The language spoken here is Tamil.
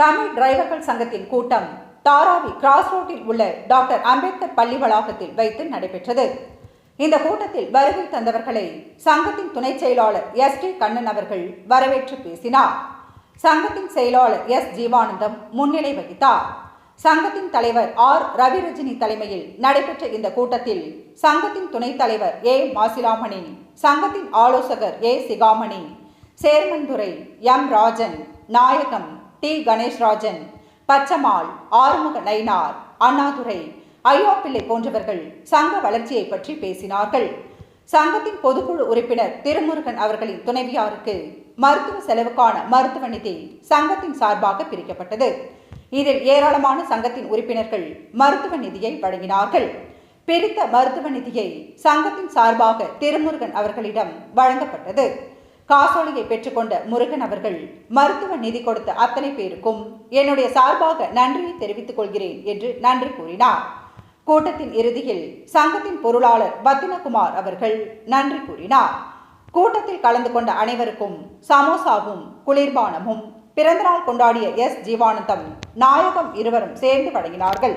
தமிழ் டிரைவர்கள் சங்கத்தின் கூட்டம் தாராவி கிராஸ் ரோட்டில் உள்ள டாக்டர் அம்பேத்கர் பள்ளி வளாகத்தில் வைத்து நடைபெற்றது. இந்த கூட்டத்தில் வருகை தந்தவர்களை சங்கத்தின் துணை செயலாளர் எஸ் டி கண்ணன் அவர்கள் வரவேற்று பேசினார். சங்கத்தின் செயலாளர் எஸ் ஜீவானந்தம் முன்னிலை வகித்தார். சங்கத்தின் தலைவர் ஆர் ரவிரஜினி தலைமையில் நடைபெற்ற இந்த கூட்டத்தில் சங்கத்தின் துணைத் தலைவர் ஏ மாசிலாமணி சங்கத்தின் ஆலோசகர் ஏ சிகாமணி சேர்மன்துறை எம் ராஜன் நாயகம் டி கணேஷ்ராஜன் பச்சமாள் ஆறுமுக நயினார் அண்ணாதுரை ஐயோப்பிள்ளை போன்றவர்கள் சங்க வளர்ச்சியை பற்றி பேசினார்கள். சங்கத்தின் பொதுக்குழு உறுப்பினர் திருமுருகன் அவர்களின் துணைவியாருக்கு மருத்துவ செலவுக்கான மருத்துவ நிதி சங்கத்தின் சார்பாக பிரிக்கப்பட்டது. இதில் ஏராளமான சங்கத்தின் உறுப்பினர்கள் மருத்துவ நிதியை வழங்கினார்கள். பிரித்த மருத்துவ நிதியை சங்கத்தின் சார்பாக திருமுருகன் அவர்களிடம் வழங்கப்பட்டது. காசோலையை பெற்றுக்கொண்ட முருகன் அவர்கள் மருத்துவ நிதி கொடுத்த அத்தனை பேருக்கும் என்னுடைய சார்பாக நன்றியை தெரிவித்துக் கொள்கிறேன் என்று நன்றி கூறினார். கூட்டத்தின் இறுதியில் சங்கத்தின் பொருளாளர் பத்தினகுமார் அவர்கள் நன்றி கூறினார். கூட்டத்தில் கலந்து கொண்ட அனைவருக்கும் சமோசாவும் குளிர்பானமும் பிறந்தநாள் கொண்டாடிய எஸ். ஜீவானந்தம் நாயகம் இருவரும் சேர்ந்து வழங்கினார்கள்.